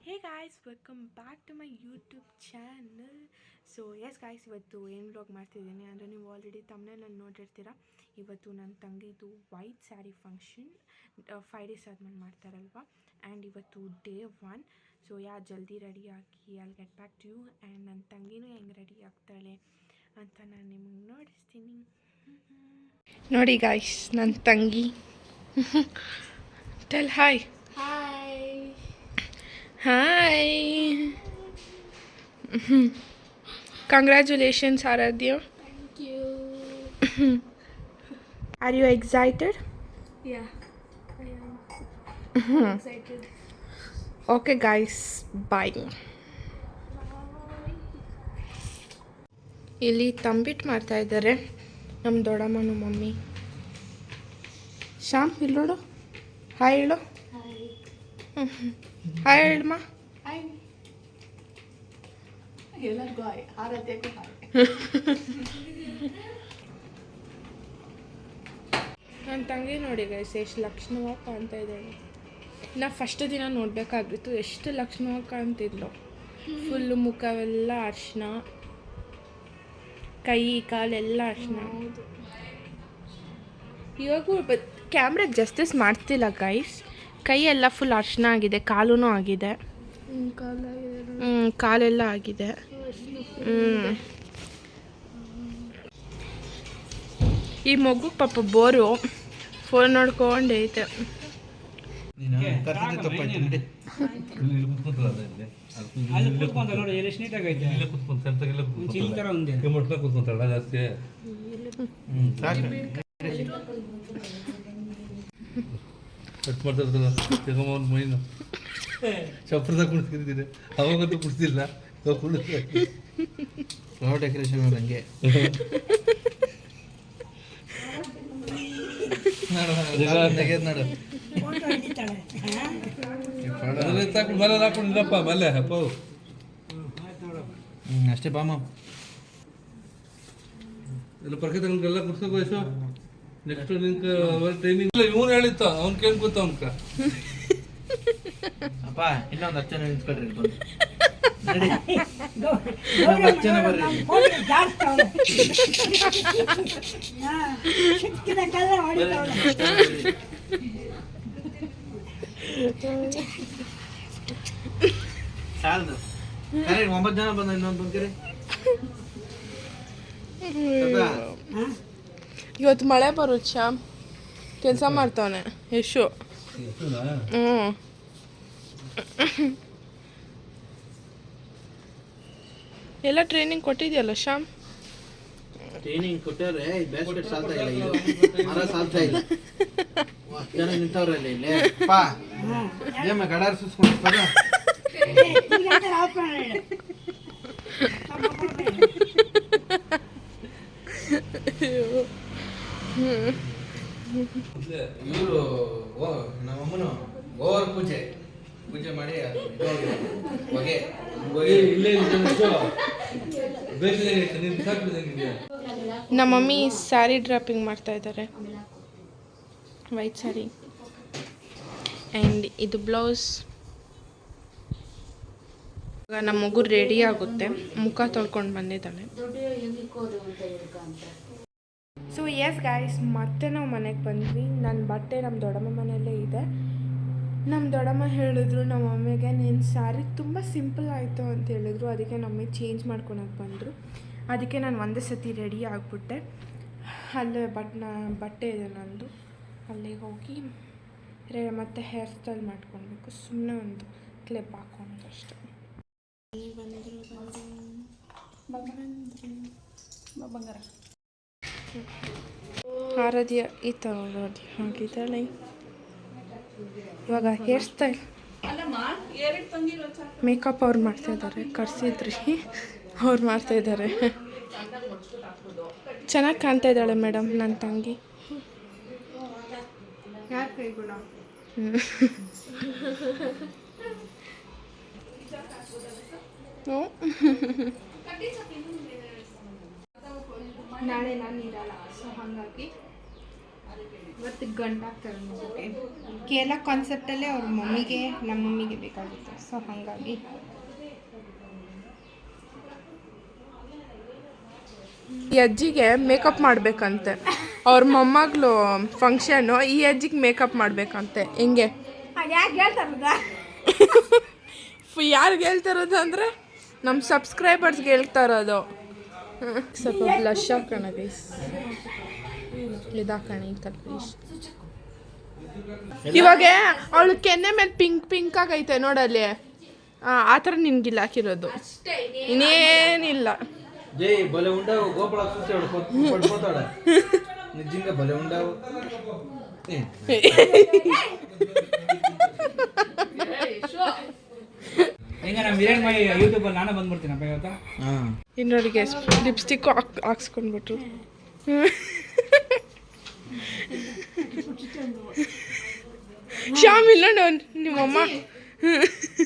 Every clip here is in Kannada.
Hey guys welcome back to my YouTube channel so yes guys ಇವತ್ತು ಏನು ವ್ಲಾಗ್ ಮಾಡ್ತಿದ್ದೀನಿ ಅಂದರೆ ನೀವು ಆಲ್ರೆಡಿ ತಮ್ಮನೇನಲ್ಲಿ ನೋಡಿರ್ತೀರ. ಇವತ್ತು ನನ್ನ ತಂಗಿದು white sari function five days ಆದ್ಮೇಲೆ ಮಾಡ್ತಾರಲ್ವ? ಆ್ಯಂಡ್ ಇವತ್ತು ಡೇ ಒನ್ ಸೊ ಯಾ, ಜಲ್ದಿ ರೆಡಿ ಆಗಿ ಅಲ್ಲಿ get back to you and ನನ್ನ ತಂಗಿನೂ ಹೆಂಗೆ ರೆಡಿ ಆಗ್ತಾಳೆ ಅಂತ ನಾನು ನಿಮಗೆ ನೋಡಿಸ್ತೀನಿ. ನೋಡಿ ಗಾಯ್ಸ್ ನನ್ನ ತಂಗಿ. Tell hi Hi. Congratulations, Aradhya. Thank you. Are you excited? Yeah, I am excited. Okay, guys. Bye. ಇಲ್ಲಿ ತಂಬಿಟ್ಟು ಮಾಡ್ತಾ ಇದ್ದಾರೆ ನಮ್ಮ ದೊಡ್ಡಮ್ಮನ ಮಮ್ಮಿ ಶ್ಯಾಮ್ ಇಲ್ಲಿ ನೋಡು ಹಾಯ್ ಹೇಳು. ಹಾಯ್ ಹೇಳಮ್ಮ ನನ್ನ ತಂಗಿ ನೋಡಿ ಗೈಸ್ ಎಷ್ಟು ಲಕ್ಷಣವಾಗಿ ಕಾಣ್ತಾ ಇದ್ದಾಳೆ. ನಾ ಫಸ್ಟ್ ದಿನ ನೋಡಬೇಕಾಗಿತ್ತು ಎಷ್ಟು ಲಕ್ಷಣವಾಗಿ ಕಾಣ್ತಿದ್ಲು ಫುಲ್ಲು ಮುಖವೆಲ್ಲ ಅರ್ಶಿನ ಕೈ ಕಾಲೆಲ್ಲ ಅರ್ಶಿನ. ಇವಾಗೂ ಕ್ಯಾಮ್ರಾಗೆ ಜಸ್ಟಿಸ್ ಮಾಡ್ತಿಲ್ಲ ಗೈಸ್ ಕೈಯೆಲ್ಲ ಎಲ್ಲ ಫುಲ್ ಅರ್ಶನ ಆಗಿದೆ. ಕಾಲೂ ಆಗಿದೆ ಕಾಲೆಲ್ಲ ಆಗಿದೆ. ಹ್ಮ್. ಈ ಮಗು ಪಾಪ ಬೋರು. ಫೋನ್ ನೋಡ್ಕೊಂಡೈತೆ. ಜಾಸ್ತಿ? ಕಟ್ ಮಾಡ್ತಿರ್ತಲ್ಲ ತಗೊಂಬ ಅವ್ನ ಮೈನು. ಚಪ್ರದ ಕುಣಿಸ್ತಿದ್ದೀನಿ ಅವಾಗಂತೂ ಕುಡಿಸಿಲ್ಲ ಫ್ಲವರ್ ಡೆಕೋರೇಷನ್ ಹಂಗೆ. ಮೇಲೆ ಅಷ್ಟೇ ಬಾಮ. ಎಲ್ಲ ಪರ್ಕೆ ತಗೊಂಡೆಲ್ಲ ಕುಡ್ಸೋಕೆ ವಯಸ್ಸು ನೆಕ್ಸ್ಟ್ ನಿನ್ಕ ಟ್ರೈನಿಂಗ್ ಇಲ್ಲ ಇವನು ಹೇಳಿತ್ತ ಅವ್ನು ಕೇಳಿ ಗೊತ್ತ ಅವ್ನ್ಕ. ಅಪ್ಪ ಇನ್ನೊಂದು ಹತ್ತು ಜನ ನಿಂತ್ಕೊಳ್ರಿ ಇಲ್ಲಿ ಬಂದು. ನಡಿ. ಇನ್ನೊಂದು ಹತ್ತು ಜನ ಬರ್ರಿ ಸಾಲದು. ಕರೆ ಒಂಬತ್ತು ಜನ ಬಂದ ಇನ್ನೊಂದು ಬಂದ್ಕರಿ. ಇವತ್ತು ಮಳೆ ಬರುತ್ತೆ ಶ್ಯಾಮ್ ಕೆಲಸ ಮಾಡ್ತಾವನೆ ಯಶು. ಹ್ಞೂ ಎಲ್ಲ ಟ್ರೈನಿಂಗ್ ಕೊಟ್ಟಿದ್ಯಲ್ಲ ಶ್ಯಾಮ್? ಟ್ರೈನಿಂಗ್ ಕೊಟ್ಟಾರೆ ಬೇಸ್ಕೆಟ್ ಸಾಲ್ತಾ ಇಲ್ಲ ಇದು. ಮರ ಸಾಲ್ತಾ ಇಲ್ಲ. ಜನ ನಿಂತವ್ರಲ್ಲ ಇಲ್ಲಿ. ಪಾ. ಏಮ ಗಡಾರ್ ಸುಸ್ಕೊಂಡು ಪದ? ಇವರು ಓ ನಮ್ಮಮ್ಮನು ಗೋವರ್ ಪೂಜೆ. ಪೂಜೆ ಮಾಡಿ ಹೊಗೆ. ಹೊಗೆ. ಇಲ್ಲೇ ನಮ್ಮ ಮಮ್ಮಿ ಸ್ಯಾರಿ ಡ್ರಾಪಿಂಗ್ ಮಾಡ್ತಾ ಇದ್ದಾರೆ. ವೈಟ್ ಸ್ಯಾರಿ ಆ್ಯಂಡ್ ಇದು ಬ್ಲೌಸ್ ಇವಾಗ ನಮ್ಮ ಮಗು ರೆಡಿ ಆಗುತ್ತೆ. ಮುಖ ತೊಳ್ಕೊಂಡು ಬಂದಿದ್ದಾಳೆ. ಸೊ ಎಸ್ ಗಾಯ್ಸ್ ಮತ್ತೆ ನಾವು ಮನೆಗೆ ಬಂದ್ವಿ ನನ್ನ ಬಟ್ಟೆ ನಮ್ಮ ದೊಡ್ಡಮ್ಮ ಮನೆಯಲ್ಲೇ ಇದೆ ನಮ್ಮ ದೊಡ್ಡಮ್ಮ ಹೇಳಿದ್ರು ನಮ್ಮ ಮಮ್ಮಿಗೆ ನಿನ್ನ ಸ್ಯಾರಿ ತುಂಬ ಸಿಂಪಲ್ ಆಯಿತು ಅಂತ ಹೇಳಿದ್ರು ಅದಕ್ಕೆ ನಮ್ಮ ಚೇಂಜ್ ಮಾಡ್ಕೊಳಕ್ಕೆ ಬಂದರು ಅದಕ್ಕೆ ನಾನು ಒಂದೇ ಸತಿ ರೆಡಿ ಆಗಿಬಿಟ್ಟೆ ಅಲ್ಲೇ ಬಟ್ ಬಟ್ಟೆ ಇದೆ ನಂದು ಅಲ್ಲಿಗೆ ಹೋಗಿ ರೇ ಮತ್ತೆ ಹೇರ್ ಸ್ಟೈಲ್ ಮಾಡ್ಕೊಳ್ಬೇಕು ಸುಮ್ಮನೆ ಒಂದು ಕ್ಲಿಪ್ ಹಾಕೊಂಡು ಅಷ್ಟೆ ಬಂಗಾರ ಆರಾಧ್ಯ ಈ ಥರ ನೋಡಿ ಹಾಗಿದ್ದಾಳೆ. ಇವಾಗ ಹೇರ್ ಸ್ಟೈಲ್ ಮೇಕಪ್ ಅವ್ರು ಮಾಡ್ತಾ ಇದ್ದಾರೆ ಕರ್ಸಿದ್ರಿ. ಅವ್ರು ಮಾಡ್ತಾ ಇದ್ದಾರೆ. ಚೆನ್ನಾಗಿ ಕಾಣ್ತಾ ಇದ್ದಾಳೆ ಮೇಡಮ್ ನನ್ನ ತಂಗಿ. ಹ್ಞೂ ನಾಳೆ ನಾನು ಇರಲ್ಲ ಸೊ ಹಾಗಾಗಿ ಇವತ್ತು ಗಂಡಾಗ್ತಾರೆ ಮಗುಗೆ. ಕೇರಳ ಕಾನ್ಸೆಪ್ಟಲ್ಲೇ ಅವ್ರ ಮಮ್ಮಿಗೆ ನಮ್ಮ ಮಮ್ಮಿಗೆ ಬೇಕಾಗುತ್ತೆ ಸೊ ಹಾಗಾಗಿ. ಈ ಅಜ್ಜಿಗೆ ಮೇಕಪ್ ಮಾಡಬೇಕಂತೆ. ಅವ್ರ ಮೊಮ್ಮಗಳು ಫಂಕ್ಷನ್ನು ಈ ಅಜ್ಜಿಗೆ ಮೇಕಪ್ ಮಾಡಬೇಕಂತೆ. ಹೆಂಗೆ? ಯಾಕೆ ಹೇಳ್ತಾರದ ಯಾರಿಗೆ ಹೇಳ್ತಾ ಇರೋದು ಅಂದರೆ ನಮ್ಮ ಸಬ್ಸ್ಕ್ರೈಬರ್ಸ್ಗೆ ಹೇಳ್ತಾ ಇರೋದು. ಸ್ವಲ್ಪ ಬ್ಲಷ್ ಹಾಕೋಣ ಗೈಸ್ ಇದಾಕೋಣ ಈ ಥರ ಗೈಸ್ ಇವಾಗ ಅವಳು ಕೆನ್ನೆ ಮೇಲೆ ಪಿಂಕ್ ಪಿಂಕ್ ಆಗೈತೆ ನೋಡಲ್ಲಿ ಆ ಥರ ನಿನ್ಗಿಲ್ಲ ಹಾಕಿರೋದು ಇನ್ನೇನಿಲ್ಲ ನಿಜಂಗ ಬಲೆ ಉಂಡಾವು ಹೆಂಗ ನಮ್ಮ ವಿರಾಟ್ ಮಾಡಿ ಯೂಟ್ಯೂಬಲ್ಲಿ ನಾನೇ ಬಂದ್ಬಿಡ್ತೀನಪ್ಪ ಇವತ್ತು? ఆ. ಇನ್ನೊಡಿಗೆ ಲಿಪ್ಸ್ಟಿಕ್ ಹಾಕ್ ಹಾಕ್ಸ್ಕೊಂಡ್ಬಿಟ್ರು. ಶ್ಯಾಮ್ ಇಲ್ಲ ನೋಡ್ ನಿಮ್ಮಮ್ಮ.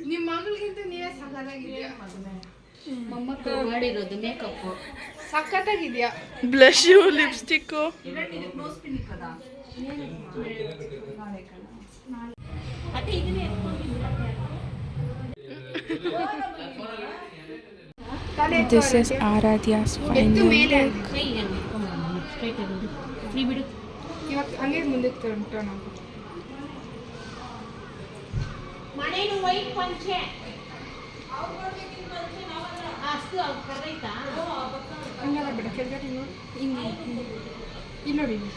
ನಿಮ್ಮ ಅಮ್ಮ ನೀವೇ ಸಕ್ಕತ್ತಾಗಿದ್ಯಾ ಮಾಡಿರೋದು makeup ಸಕ್ಕತ್ತಾಗಿದ್ಯಾ blush lipstick this is Aradhya's straight ಇಲ್ಲ ಬಿಡು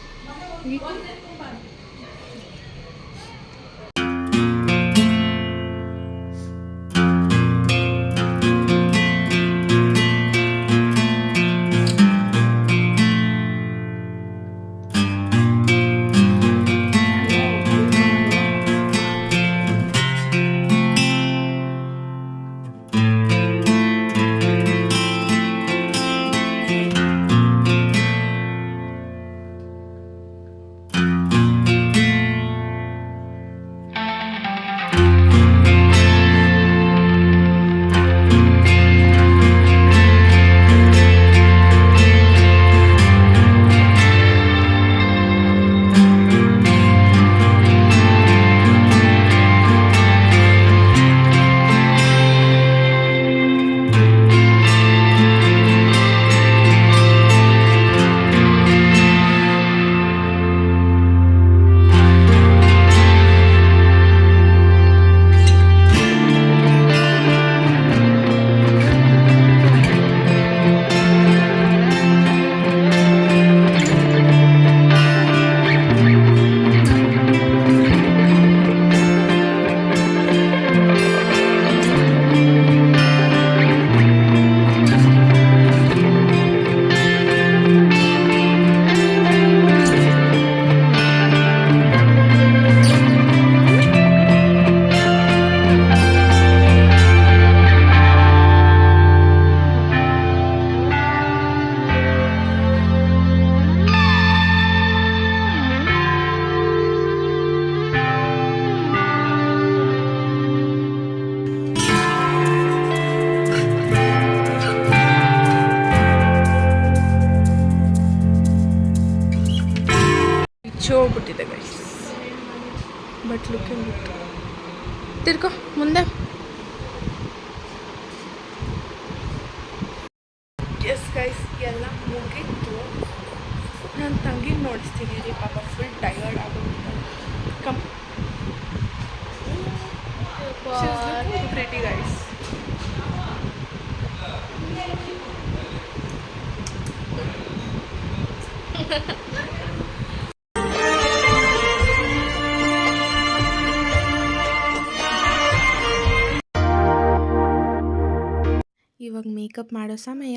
ಇವಾಗ ಮೇಕಪ್ ಮಾಡೋ ಸಮಯ.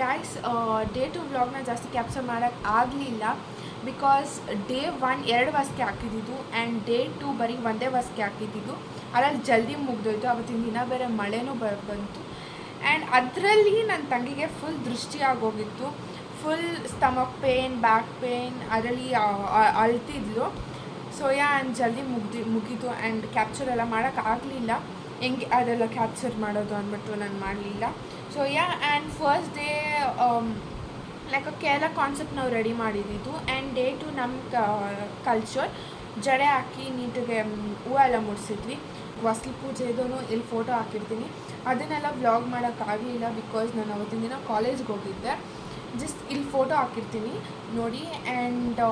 ಗಾಯ್ಸ್ ಡೇ ಟು ವ್ಲಾಗ್ನ ಜಾಸ್ತಿ ಕ್ಯಾಪ್ಚರ್ ಮಾಡೋಕ್ಕೆ ಆಗಲಿಲ್ಲ ಬಿಕಾಸ್ ಡೇ ಒನ್ ಎರಡು ವರ್ಷಕ್ಕೆ ಹಾಕಿದ್ದಿದ್ದು ಆ್ಯಂಡ್ ಡೇ ಟು ಬರೀ ಒಂದೇ ವರ್ಷಕ್ಕೆ ಹಾಕಿದ್ದಿದ್ದು. ಅದ್ರಲ್ಲಿ ಜಲ್ದಿ ಮುಗ್ದೋಯ್ತು, ಅವತ್ತಿನ ದಿನ ಬೇರೆ ಮಳೆನೂ ಬ ಬಂತು. ಆ್ಯಂಡ್ ಅದರಲ್ಲಿ ನನ್ನ ತಂಗಿಗೆ ಫುಲ್ ದೃಷ್ಟಿ ಆಗೋಗಿತ್ತು. Full stomach pain back pain ಅದರಲ್ಲಿ ಅಳ್ತಿದ್ಲು. ಸೊ ಯಾ ಆ್ಯಂಡ್ ಜಲ್ದಿ ಮುಗ್ದಿ, ಮುಗಿತು ಆ್ಯಂಡ್ ಕ್ಯಾಪ್ಚರ್ ಎಲ್ಲ ಮಾಡೋಕ್ಕಾಗಲಿಲ್ಲ ಹೆಂಗೆ ಅದೆಲ್ಲ ಕ್ಯಾಪ್ಚರ್ ಮಾಡೋದು ಅಂದ್ಬಿಟ್ಟು ನಾನು ಮಾಡಲಿಲ್ಲ. So ya and first day like Kerala concept ನಾವು ರೆಡಿ ಮಾಡಿದ್ದು ಆ್ಯಂಡ್ ಡೇ ಟು ನಮ್ಮ ಕಲ್ಚರ್ ಜಡೆ ಹಾಕಿ ನೀಟಿಗೆ ಹೂವು ಎಲ್ಲ ಮುಡಿಸಿದ್ವಿ. ವಸ್ಲು ಪೂಜೆದೂ ಇಲ್ಲಿ ಫೋಟೋ ಹಾಕಿರ್ತೀನಿ. ಅದನ್ನೆಲ್ಲ ವ್ಲಾಗ್ ಮಾಡೋಕ್ಕಾಗಲಿಲ್ಲ ಬಿಕಾಸ್ ನಾನು ಅವತ್ತಿನ ದಿನ ಕಾಲೇಜ್ಗೆ ಹೋಗಿದ್ದೆ. ಜಸ್ಟ್ ಇಲ್ಲಿ ಫೋಟೋ ಹಾಕಿರ್ತೀನಿ. ನೋಡಿ ಆ್ಯಂಡ್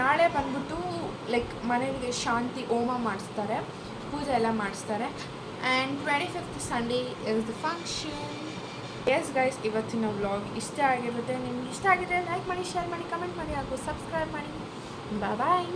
ನಾಳೆ ಬಂದ್ಬಿಟ್ಟು ಲೈಕ್ ಮನೆಗೆ ಶಾಂತಿ ಹೋಮ ಮಾಡಿಸ್ತಾರೆ. ಪೂಜೆ ಎಲ್ಲ ಮಾಡಿಸ್ತಾರೆ. And twenty fifth Sunday is the function yes guys ಇವತ್ತಿನ ವ್ಲಾಗ್ ಇಷ್ಟ ಆಗಿರುತ್ತೆ ನಿಮ್ಗೆ ಇಷ್ಟ ಆಗಿದ್ರೆ ಲೈಕ್ ಮಾಡಿ ಶೇರ್ ಮಾಡಿ ಕಮೆಂಟ್ ಮಾಡಿ ಹಾಗೂ ಸಬ್ಸ್ಕ್ರೈಬ್ ಮಾಡಿ ಬಾಯ್